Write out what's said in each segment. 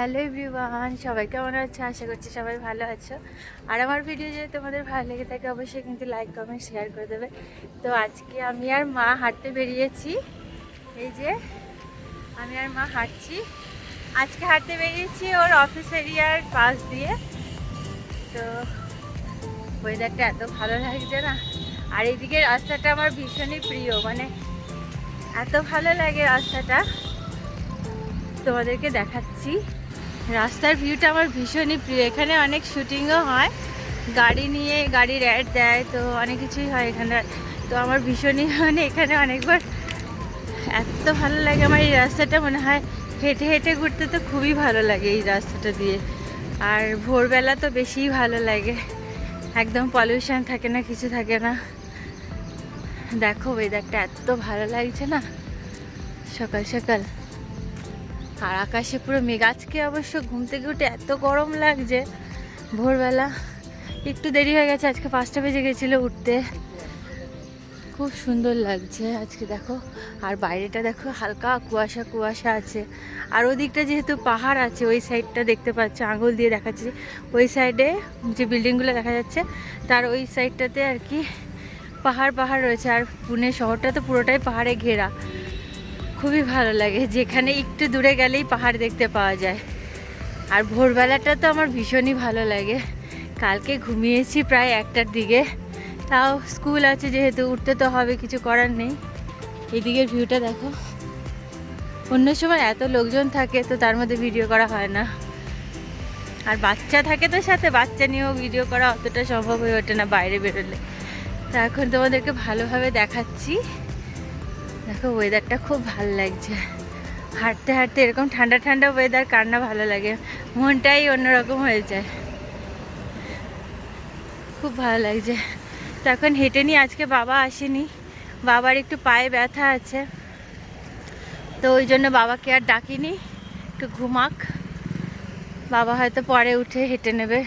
Hello everyone, সবাই কেমন আছো? আশা করছি সবাই ভালো আছো। আর আমার ভিডিও যদি তোমাদের ভালো লেগে থাকে, অবশ্যই কিন্তু লাইক কমেন্ট শেয়ার করে দেবে। তো আজকে আমি আর মা হাঁটতে বেরিয়েছি। এই যে, আমি আর মা হাঁটছি। আজকে হাঁটতে বেরিয়েছি ওর অফিস এরিয়ার পাশ দিয়ে। তো ওয়েদারটা এত ভালো লাগছে না। আর এইদিকে রাস্তাটা আমার ভীষণই প্রিয় মানে এত ভালো লাগে রাস্তাটা। তোমাদেরকে দেখাচ্ছি। রাস্তার ভিউটা আমার ভীষণই প্রিয়। এখানে অনেক শুটিংও হয়। গাড়ি নিয়ে গাড়ির অ্যাড দেয়, তো অনেক কিছুই হয় এখানে। তো আমার ভীষণই মানে এখানে অনেকবার এত ভালো লাগে আমার এই রাস্তাটা। মনে হয় হেঁটে হেঁটে ঘুরতে তো খুবই ভালো লাগে এই রাস্তাটা দিয়ে। আর ভোরবেলা তো বেশিই ভালো লাগে। একদম পলিউশন থাকে না, কিছু থাকে না। দেখো ওয়েদারটা এত ভালো লাগছে না? সকাল সকাল। আর আকাশে পুরো মেঘ। আজকে অবশ্য ঘুম থেকে উঠে এত গরম লাগছে। ভোরবেলা একটু দেরি হয়ে গেছে, আজকে পাঁচটা বেজে গেছিল উঠতে। খুব সুন্দর লাগছে আজকে, দেখো। আর বাইরেটা দেখো, হালকা কুয়াশা কুয়াশা আছে। আর ওদিকটা যেহেতু পাহাড় আছে, ওই সাইডটা দেখতে পাচ্ছ, আঙুল দিয়ে দেখাচ্ছি ওই সাইডে যে বিল্ডিংগুলো দেখা যাচ্ছে, তার ওই সাইডটাতে আর কি পাহাড় পাহাড় রয়েছে। আর পুনে শহরটা তো পুরোটাই পাহাড়ে ঘেরা। খুবই ভালো লাগে। যেখানে একটু দূরে গেলেই পাহাড় দেখতে পাওয়া যায়। আর ভোরবেলাটা তো আমার ভীষণই ভালো লাগে। কালকে ঘুমিয়েছি প্রায় একটার দিকে। তাও স্কুল আছে যেহেতু, উঠতে তো হবে, কিছু করার নেই। এদিকের ভিউটা দেখো। অন্য সময় এত লোকজন থাকে, তো তার মধ্যে ভিডিও করা হয় না। আর বাচ্চা থাকে তো সাথে, বাচ্চা নিয়েও ভিডিও করা অতটা সম্ভব হয়ে ওঠে না বাইরে বেরোলে। তা এখন তোমাদেরকে ভালোভাবে দেখাচ্ছি। দেখো ওয়েদারটা খুব ভালো লাগছে। হাঁটতে হাঁটতে এরকম ঠান্ডা ঠান্ডা ওয়েদার কার না ভালো লাগে? মনটাই অন্যরকম হয়ে যায়। খুব ভালো লাগছে। তো এখন হেঁটে নিয়ে আজকে বাবা আসেনি। বাবার একটু পায়ে ব্যথা আছে। তো ওই জন্য বাবাকে আর ডাকিনি। একটু ঘুমাক। বাবা হয়তো পরে উঠে হেঁটে নেবে।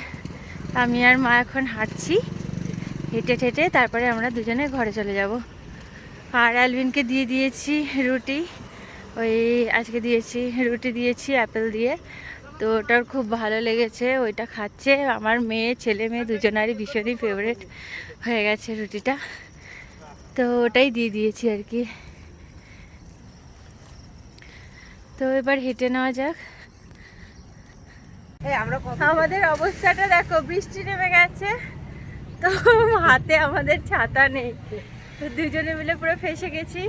আমি আর মা এখন হাঁটছি। হেঁটে ঠেটে তারপরে আমরা দুজনে ঘরে চলে যাব। আর অ্যালভিনকে দিয়ে দিয়েছি রুটি। ওই আজকে দিয়েছি রুটি দিয়েছি অ্যাপেল দিয়ে। তো ওটার খুব ভালো লেগেছে ওইটা খাচ্ছে। আমার মেয়ে ছেলে মেয়ে দুজনারই ভীষণই ফেভারেট হয়ে গেছে রুটিটা। তো ওটাই দিয়ে দিয়েছি আর কি। তো এবার হেঁটে নেওয়া যাক। আমাদের অবস্থাটা দেখো বৃষ্টি নেমে গেছে। তো হাতে আমাদের ছাতা নেই। তো দুজনে মিলে পুরো ফেসে গেছি।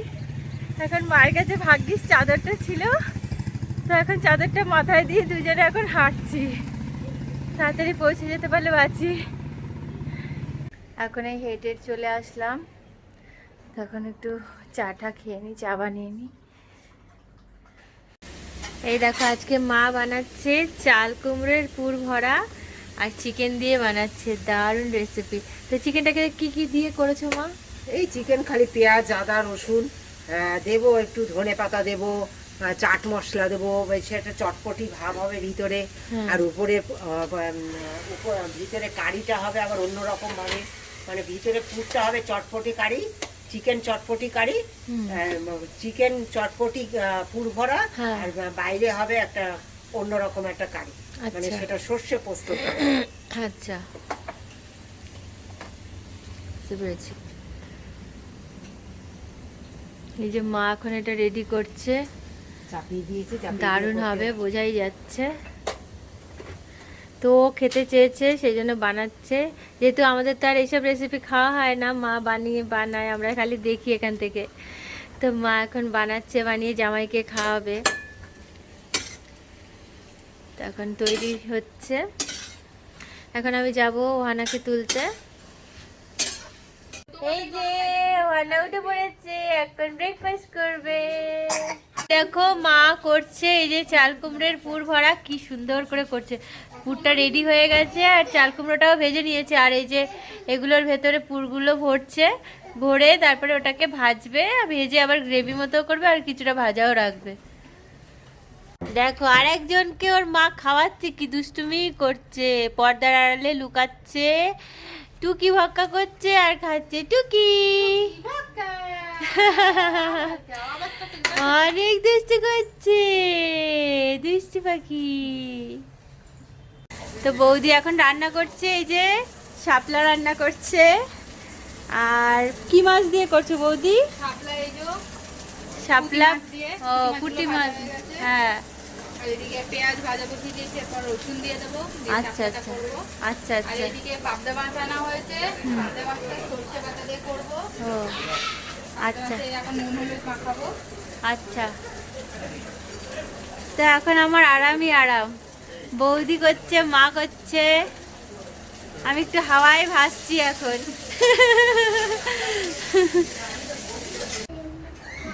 এখন মায়ের কাছে ভাগ্যিস চাদরটা ছিল। তো এখন চাদরটা মাথায় দিয়ে দুজনে এখন হাঁটছি। তাড়াতাড়ি পৌঁছে যেতে পারলে বাঁচি। এখন এই হেঁটে চলে আসলাম। তখন একটু চাটা খেয়ে নিই চা বানিয়ে নিই এই দেখো, আজকে মা বানাচ্ছে চাল কুমড়োর পুর ভরা আর চিকেন দিয়ে বানাচ্ছে। দারুণ রেসিপি তো চিকেনটাকে কি কি দিয়ে করেছ মা? এই চিকেন খালি পেঁয়াজ আদা রসুন দেবো একটু ধনে পাতা দেবো চাট মশলা দেবো সেটা চটপটি ভাব হবে ভিতরে। আর উপরে ভিতরে কারিটা হবে আবার অন্যরকম ভাবে মানে ভিতরে পুরটা হবে চটপটি কারি চিকেন চটপটি কারি। চিকেন চটপটি পুর ভরা হ্যাঁ। আর বাইরে হবে একটা অন্যরকম একটা কারি মানে আচ্ছা। সেটা সর্ষে পোস্ত আচ্ছা বুঝতে পেরেছি এই যে মা এখন এটা রেডি করছে। চাপিয়ে দিয়েছি দারুণ হবে বোঝাই যাচ্ছে। তো ও খেতে চেয়েছে সেই জন্য বানাচ্ছে। যেহেতু আমাদের তো আর এইসব রেসিপি খাওয়া হয় না মা বানিয়ে বানায় আমরা খালি দেখি এখান থেকে। তো মা এখন বানাচ্ছে বানিয়ে জামাইকে খাওয়াবে। তো এখন তৈরি হচ্ছে। এখন আমি যাব ওহানাকে তুলতে। এই যে ওহানা উঠে এখন ব্রেকফাস্ট করবে। দেখো, মা করছে, এই যে চাল কুমড়োর পুর ভরা, কি সুন্দর করে করছে। পুরটা রেডি হয়ে গেছে, আর চাল কুমড়োটাও ভেজে নিয়েছে। আর এই যে, এগুলোর ভেতরে পুরগুলো ভরছে, ভরে তারপরে ওটাকে ভাজবে, আর ভেজে আবার গ্রেভি মতো করবে, আর কিছুটা ভাজাও রাখবে। দেখো আর একজনকে ওর মা খাওয়াচ্ছে, কি দুষ্টুমি করছে, পর্দার আড়ালে লুকাচ্ছে। টুকি ভক্কা করছে আর খাচ্ছে টুকি। অনেক দুষ্টু করছে দুষ্টু পাখি। তো বৌদি এখন রান্না করছে এই যে শাপলা রান্না করছে। আর কি মাছ দিয়ে করছ বৌদি? শাপলা ও পুঁটি পুটি মাছ। হ্যাঁ। আর এদিকে পেঁয়াজ ভাজা বসিয়ে দিয়েছি এরপর রসুন দিয়ে দেবো দিয়ে আচ্ছা আচ্ছা। আচ্ছা আর আচ্ছা এদিকে পাবদা মাছ আনা হয়েছে পাবদা মাছটা সরষে বাটা দিয়ে করব। ও আচ্ছা। এখন নুন হলুদ মাখাবো। আচ্ছা। তো এখন আমার আরামই আরাম। বৌদি করছে মা করছে। আমি একটু হাওয়ায় ভাসছি এখন।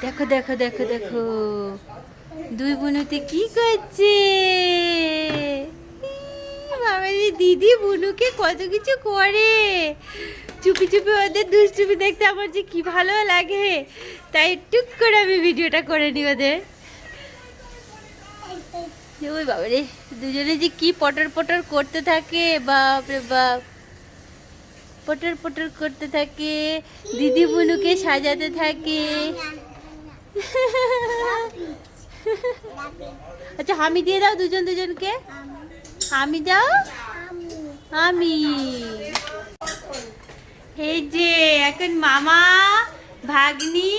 দেখো দেখো দেখো দেখো। দুই বুনুতে কি করছে? দিদি বুনুকে কত কিছু করে। চুপি চুপি ওদের দুষ্টুপি দেখতে আমার যে কি ভালো লাগে। তাই টুক করে আমি ভিডিওটা করে নিই ওদের। ওই বাবা রে দুজনে যে কি পটর পটর করতে থাকে, বাপ রে বাপ। পটর পটর করতে থাকে, দিদি বুনুকে সাজাতে থাকে। আচ্ছা হামি দিয়ে দাও দুজন দুজনকে। হামি দাও। আমি এই যে এখন মামা ভাগ্নি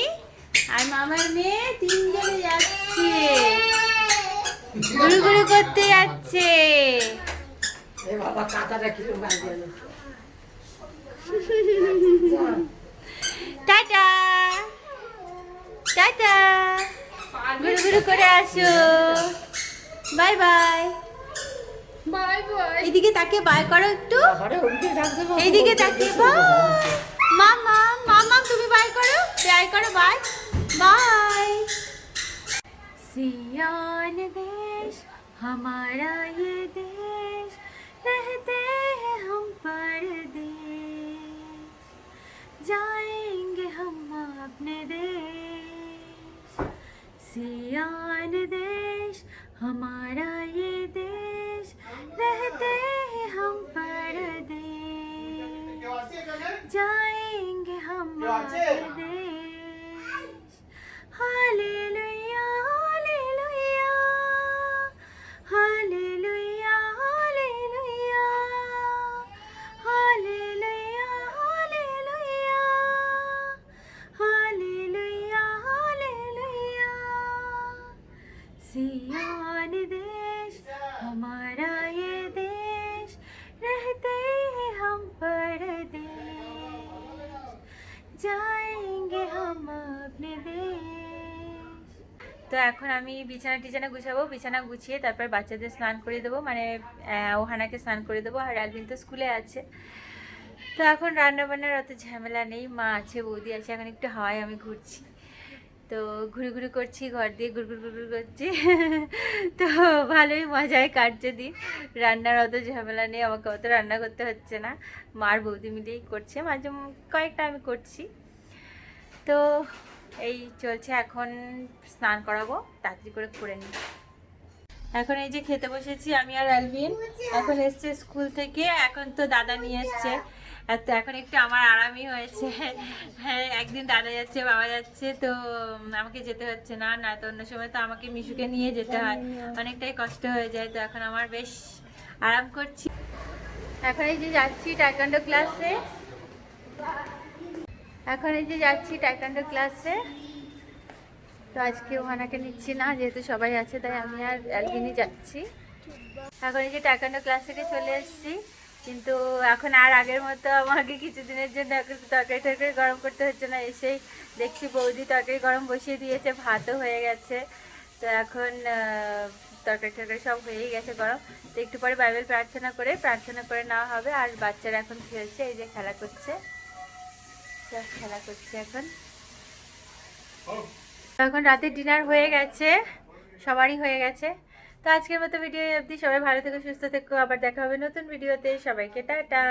আর মামার মেয়ে তিনজনে যাচ্ছে। ঘুরু ঘুরু করতে যাচ্ছে। টাটা। টাটা। ঘুরু ঘুরু করে আসো বাই বাই বাই বাই এদিকে তাকিয়ে বাই করো একটু ঘরে উঠে রাখতে পারবো। এইদিকে তাকিয়ে বাই মামা মামা তুমি বাই করো বাই করো বাই বাই सियान देश हमारा ये देश रहते हैं हम परदेश जाएंगे हम अपने देश सियान देश हमारा ये देश रहते हैं हम पर दे जाएँगे हम अपने सियान देश हमारा ये देश रहते हैं हम परदेश जाएंगे हम अपने देश তো এখন আমি বিছানা টিছানা গুছাবো বিছানা গুছিয়ে তারপর বাচ্চাদের স্নান করে দেবো মানে আহ, ওহানাকে স্নান করে দেবো আর আলবিন তো স্কুলে আছে তো এখন রান্না বান্নার অত ঝামেলা নেই মা আছে বৌদি আছে এখন একটু হাওয়ায় আমি ঘুরছি তো ঘুরে ঘুরে করছি, ঘর দিয়ে ঘুর ঘুর ঘুর করছি। তো ভালোই মজায় কাটছে দিন। রান্নার অত ঝামেলা নেই, আমাকে অত রান্না করতে হচ্ছে না। মার বৌদি মিলেই করছে, মাঝে কয়েকটা আমি করছি। তো এই চলছে, এখন স্নান করাবো, তাড়াতাড়ি করে করে নিই। এখন এই যে খেতে বসেছি আমি আর আলবিন এখন এসছে স্কুল থেকে, এখন তো দাদা নিয়ে এসছে। তো এখন একটু আমার আরামই হয়েছে। হ্যাঁ একদিন দাদা যাচ্ছে, বাবা যাচ্ছে, তো আমাকে যেতে হচ্ছে না না তো অন্য সময় তো আমাকে মিশুকে নিয়ে যেতে হয়। অনেকটাই কষ্ট হয়ে যায়, তো এখন আমার বেশ আরাম করছি। এখন এই যে যাচ্ছি টাইকান্ডো ক্লাসে এখন এই যে যাচ্ছি টাইকান্ডো ক্লাসে তো আজকে ওহানাকে নিচ্ছি না, যেহেতু সবাই আছে, তাই আমি আর অ্যালবিনি যাচ্ছি। এখন এই যে টাইকান্ডো ক্লাস থেকে চলে এসেছি। কিন্তু এখন আর আগের মতো আমাকে কিছুদিনের জন্য এখন তরকারি টরকারি গরম করতে হচ্ছে না। এসেই দেখছি বৌদি তরকারি গরম বসিয়ে দিয়েছে, ভাতও হয়ে গেছে। তো এখন তরকারি টরকারি সব হয়েই গেছে গরম। তো একটু পরে বাইবেল প্রার্থনা করে প্রার্থনা করে নেওয়া হবে। আর বাচ্চারা এখন খেলছে এই যে খেলা করছে। সব খেলা করছে এখন। এখন রাতে ডিনার হয়ে গেছে, সবারই হয়ে গেছে। তো আজকের মতো ভিডিও অবধি। সবাই ভালো থেকো, সুস্থ থেকো। আবার দেখা হবে নতুন ভিডিওতে সবাইকে টাটা।